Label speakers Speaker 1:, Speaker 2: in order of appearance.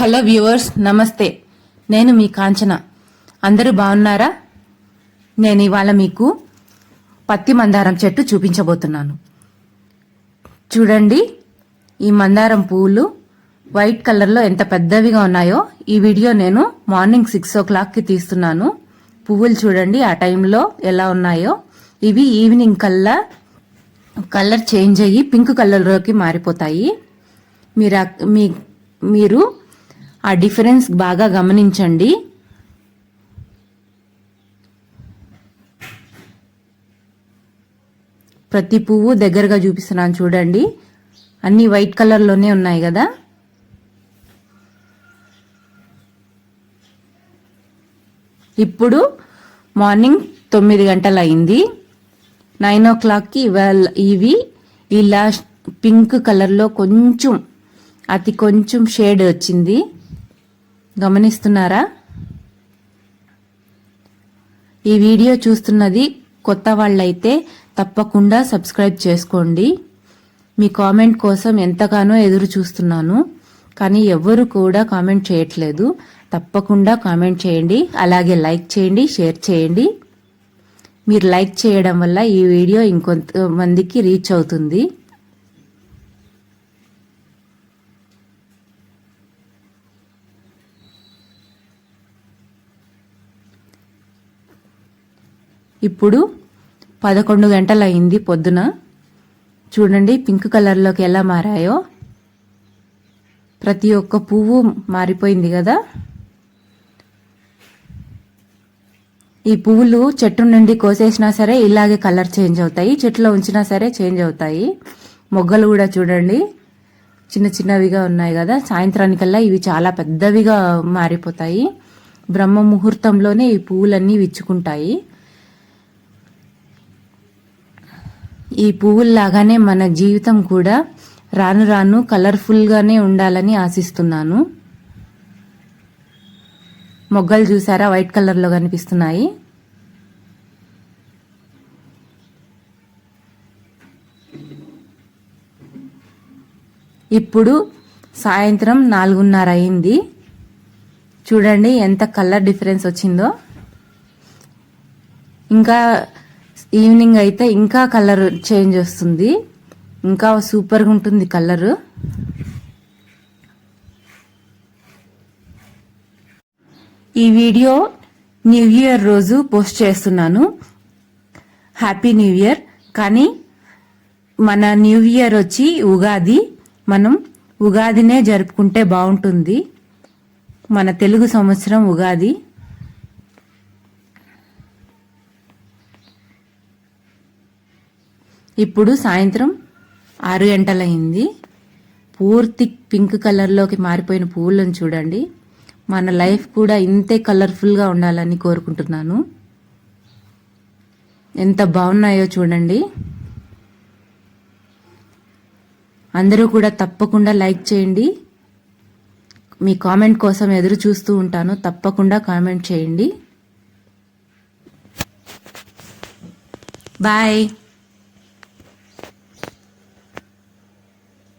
Speaker 1: Hello viewers నమస్తే. నేను మీ కాంచన. అందరూ బాగున్నారా? నేను ఇవాళ మీకు పత్తి మందారం చెట్టు చూపించబోతున్నాను. చూడండి ఈ మందారం పువ్వులు వైట్ కలర్లో ఎంత పెద్దవిగా ఉన్నాయో ఈ వీడియో నేను మార్నింగ్ సిక్స్ ఓ క్లాక్కి తీస్తున్నాను. పువ్వులు చూడండి ఆ టైంలో ఎలా ఉన్నాయో. ఇవి ఈవినింగ్ కల్లా కలర్ చేంజ్ అయ్యి పింక్ కలర్లోకి మారిపోతాయి. మీరు మీ మీరు ఆ డిఫరెన్స్ బాగా గమనించండి. ప్రతి పువ్వు దగ్గరగా చూపిస్తున్నాను చూడండి. అన్నీ వైట్ కలర్లోనే ఉన్నాయి కదా. ఇప్పుడు మార్నింగ్ తొమ్మిది గంటలు అయింది నైన్ ఓ క్లాక్కి ఇవాళ ఇవి ఇలా పింక్ కలర్లో కొంచెం అతి కొంచెం షేడ్ వచ్చింది. గమనిస్తున్నారా? ఈ వీడియో చూస్తున్నది కొత్త వాళ్ళైతే తప్పకుండా సబ్స్క్రైబ్ చేసుకోండి. మీ కామెంట్ కోసం ఎంతగానో ఎదురు చూస్తున్నాను. కానీ ఎవ్వరు కూడా కామెంట్ చేయట్లేదు. తప్పకుండా కామెంట్ చేయండి. అలాగే లైక్ చేయండి షేర్ చేయండి. మీరు లైక్ చేయడం వల్ల ఈ వీడియో ఇంకొంతమందికి రీచ్ అవుతుంది. ఇప్పుడు పదకొండు గంటలయింది పొద్దున. చూడండి పింక్ కలర్లోకి ఎలా మారాయో. ప్రతి ఒక్క పువ్వు మారిపోయింది కదా. ఈ పువ్వులు చెట్టు నుండి కోసేసినా సరే ఇలాగే కలర్ చేంజ్ అవుతాయి. చెట్టులో ఉంచినా సరే చేంజ్ అవుతాయి. మొగ్గలు కూడా చూడండి చిన్న చిన్నవిగా ఉన్నాయి కదా. సాయంత్రానికల్లా ఇవి చాలా పెద్దవిగా మారిపోతాయి. బ్రహ్మ ముహూర్తంలోనే ఈ పువ్వులన్నీ విచ్చుకుంటాయి. ఈ పువ్వుల్లాగానే మన జీవితం కూడా రాను రాను కలర్ఫుల్గానే ఉండాలని ఆశిస్తున్నాను. మొగ్గలు చూసారా? వైట్ కలర్లో కనిపిస్తున్నాయి. ఇప్పుడు సాయంత్రం నాలుగున్నర అయింది. చూడండి ఎంత కలర్ డిఫరెన్స్ వచ్చిందో. ఇంకా ఈవినింగ్ అయితే ఇంకా కలర్ చేంజ్ వస్తుంది. ఇంకా సూపర్గా ఉంటుంది కలర్. ఈ వీడియో న్యూ ఇయర్ రోజు పోస్ట్ చేస్తున్నాను. Happy new year. కానీ మన న్యూ ఇయర్ వచ్చి ఉగాది. మనం ఉగాదినే జరుపుకుంటే బాగుంటుంది. మన తెలుగు సంవత్సరం ఉగాది. ఇప్పుడు సాయంత్రం ఆరు గంటలైంది పూర్తి పింక్ కలర్లోకి మారిపోయిన పువ్వులను చూడండి. మన లైఫ్ కూడా ఇంతే కలర్ఫుల్గా ఉండాలని కోరుకుంటున్నాను. ఎంత బాగున్నాయో చూడండి. అందరూ కూడా తప్పకుండా లైక్ చేయండి. మీ కామెంట్ కోసం ఎదురు చూస్తూ ఉంటాను. తప్పకుండా కామెంట్ చేయండి. బాయ్.